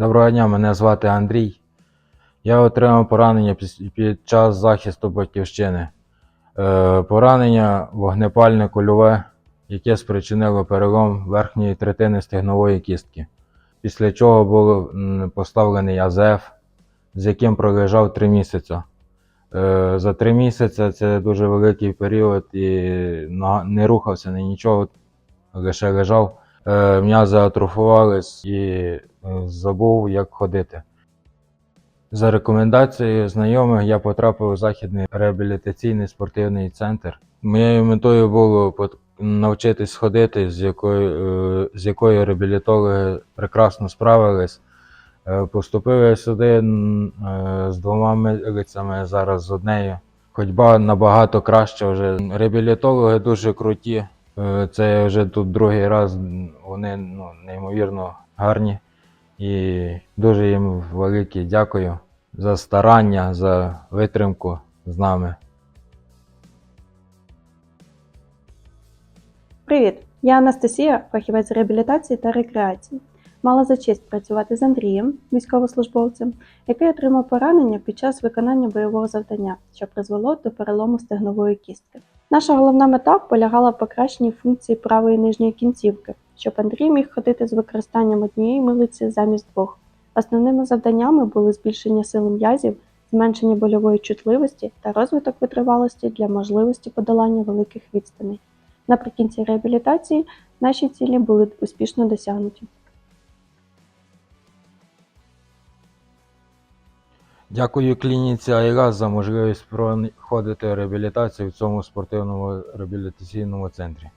Доброго дня, мене звати Андрій. Я отримав поранення під час захисту батьківщини. Е, Поранення вогнепальне кульове, яке спричинило перелом верхньої третини стегнової кістки. Після чого був поставлений АЗФ, з яким пролежав три місяці. Е, За три місяці це дуже великий період і не рухався ні нічого, лише лежав. Е, М'язи атрофувались і е, забув, як ходити. За рекомендацією знайомих я потрапив у західний реабілітаційний спортивний центр. Моєю метою було навчитись ходити, з якою, е, з якою реабілітологи прекрасно справились. Поступив я сюди з двома милицями, зараз з однею. Ходьба набагато краще вже. Реабілітологи дуже круті. Це я вже тут другий раз. Вони ну, неймовірно гарні. І дуже їм велике дякую за старання, за витримку з нами. Привіт! Я Анастасія, фахівець реабілітації та рекреації. Мала за честь працювати з Андрієм, військовослужбовцем, який отримав поранення під час виконання бойового завдання, що призвело до перелому стегнової кістки. Наша головна мета полягала в покращенні функції правої нижньої кінцівки, щоб Андрій міг ходити з використанням однієї милиці замість двох. Основними завданнями були збільшення сили м'язів, зменшення больової чутливості та розвиток витривалості для можливості подолання великих відстаней. Наприкінці реабілітації наші цілі були успішно досягнуті. Дякую клініці Айраз за можливість проходити реабілітацію в цьому спортивному реабілітаційному центрі.